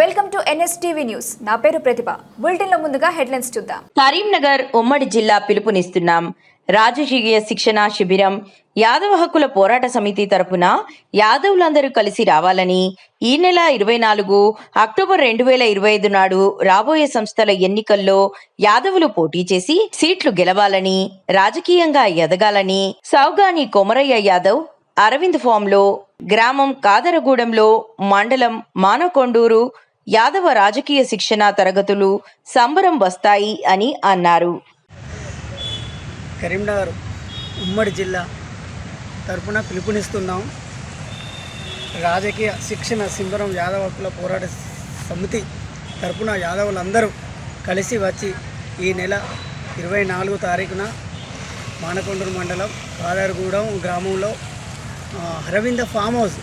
Welcome to NSTV news. నా పేరు ప్రతిభ. బులెటిన్లో ముందుగా హెడ్లైన్స్ చూద్దాం. కరీంనగర్ ఉమ్మడి జిల్లా పిలుపునిస్తున్నాం. రాజకీయ శిక్షణ శిబిరం యాదవ హక్కుల పోరాట సమితి తరపున యాదవులందరూ కలిసి రావాలని ఈ నెల ఇరవై నాలుగు అక్టోబర్ రెండు వేల ఇరవై ఐదు నాడు రాబోయే సంస్థల ఎన్నికల్లో యాదవులు పోటీ చేసి సీట్లు గెలవాలని రాజకీయంగా ఎదగాలని సౌగాని కొమరయ్య యాదవ్ అరవింద్ ఫామ్లో గ్రామం కాదరగూడెంలో మండలం మానకొండూరు యాదవ రాజకీయ శిక్షణ తరగతులు సంబరం వస్తాయి అని అన్నారు. కరీంనగర్ ఉమ్మడి జిల్లా తరపున పిలుపునిస్తున్నాం. రాజకీయ శిక్షణ సింబరం యాదవ హక్కుల పోరాట సమితి తరపున యాదవులందరూ కలిసి వచ్చి ఈ నెల ఇరవై నాలుగు తారీఖున మానకొండూరు మండలం కాదరగూడెం గ్రామంలో అరవింద ఫామ్ హౌస్.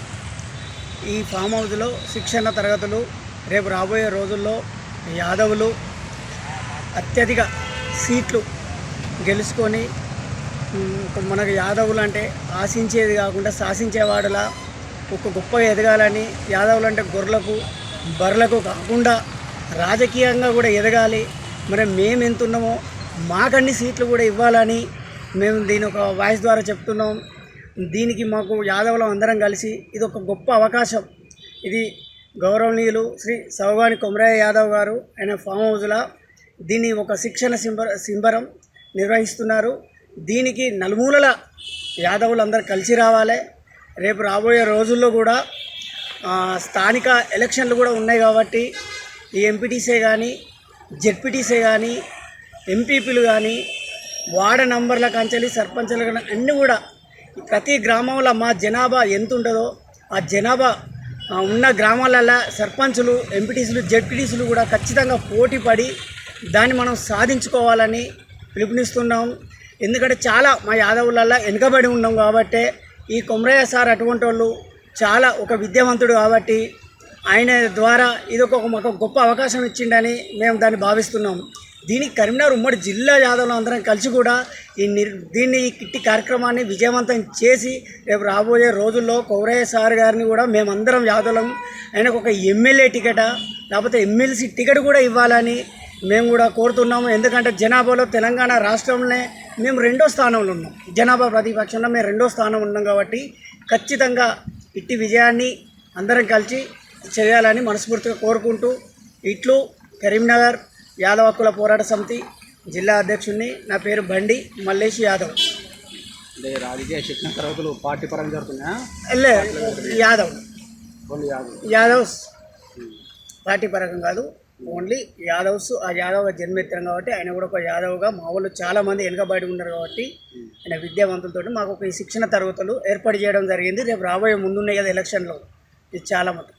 ఈ ఫామ్ హౌస్లో శిక్షణ తరగతులు రేపు రాబోయే రోజుల్లో యాదవులు అత్యధిక సీట్లు గెలుచుకొని మనకు యాదవులు అంటే ఆశించేది కాకుండా శాసించేవాడులా ఒక గొప్ప ఎదగాలని యాదవులు అంటే గొర్రెలకు బర్రెలకు కాకుండా రాజకీయంగా కూడా ఎదగాలి. మరి మేము ఎంత ఉన్నామో మాకన్ని సీట్లు కూడా ఇవ్వాలని మేము దీని ఒక వాయిస్ ద్వారా చెప్తున్నాం. దీనికి మాకు యాదవులం అందరం కలిసి ఇది ఒక గొప్ప అవకాశం. ఇది గౌరవనీయులు శ్రీ సౌగాని కొమరయ్య యాదవ్ గారు ఆయన ఫామ్ హౌస్లో దీన్ని ఒక శిక్షణ సింబర సింబరం నిర్వహిస్తున్నారు. దీనికి నలుమూలల యాదవులందరూ కలిసి రావాలి. రేపు రాబోయే రోజుల్లో కూడా స్థానిక ఎలక్షన్లు కూడా ఉన్నాయి కాబట్టి ఈ ఎంపీటీసే కానీ జెడ్పీటీసే కానీ ఎంపీపీలు కానీ వార్డు నంబర్ల కంచెలి సర్పంచ్లు కానీ అన్నీ కూడా ప్రతి గ్రామంలో మా జనాభా ఎంత ఉంటుందో ఆ జనాభా ఉన్న గ్రామాలలో సర్పంచులు ఎంపీటీసీలు జెడ్పీటీసీలు కూడా ఖచ్చితంగా పోటీ పడి దాన్ని మనం సాధించుకోవాలని పిలుపునిస్తున్నాం. ఎందుకంటే చాలా మా యాదవులలో వెనుకబడి ఉన్నాం కాబట్టి ఈ కొమరయ్య సార్ అటువంటి వాళ్ళు చాలా ఒక విద్యావంతుడు కాబట్టి ఆయన ద్వారా ఇది ఒక మాకు గొప్ప అవకాశం ఇచ్చిండని మేము దాన్ని భావిస్తున్నాం. దీనికి కరీంనగర్ ఉమ్మడి జిల్లా యాదవులు అందరం కలిసి కూడా ఈ నిర్ దీన్ని ఈ కిట్టి కార్యక్రమాన్ని విజయవంతం చేసి రేపు రాబోయే రోజుల్లో కౌరయ్య సార్ గారిని కూడా మేమందరం యాదవులం. ఆయనకు ఒక ఎమ్మెల్యే టికెట లేకపోతే ఎమ్మెల్సీ టికెట్ కూడా ఇవ్వాలని మేము కూడా కోరుతున్నాము. ఎందుకంటే జనాభాలో తెలంగాణ రాష్ట్రంలోనే మేము రెండో స్థానంలో ఉన్నాం. జనాభా ప్రతిపక్షంలో మేము రెండో స్థానం ఉన్నాం కాబట్టి ఖచ్చితంగా ఇట్టి విజయాన్ని అందరం కలిసి చేయాలని మనస్ఫూర్తిగా కోరుకుంటూ ఇట్లు కరీంనగర్ యాదవ హక్కుల పోరాట సమితి జిల్లా అధ్యక్షుడిని నా పేరు బండి మల్లేష్ యాదవ్. రాజకీయ శిక్షణ తరగతులు పార్టీ పరంగా జరుగుతున్నాయా? యాదవ్. యాదవ్స్. పార్టీ పరంగా కాదు ఓన్లీ యాదవ్స్. ఆ యాదవ్ జన్మెత్తాం కాబట్టి ఆయన కూడా ఒక యాదవ్గా మా వాళ్ళు చాలా మంది వెనుకబడి ఉన్నారు కాబట్టి ఆయన విద్యావంతులతో మాకు ఒక ఈ శిక్షణ తరగతులు ఏర్పాటు చేయడం జరిగింది. రేపు రాబోయే ముందున్నాయి కదా ఎలక్షన్లో. ఇది చాలా మటుకు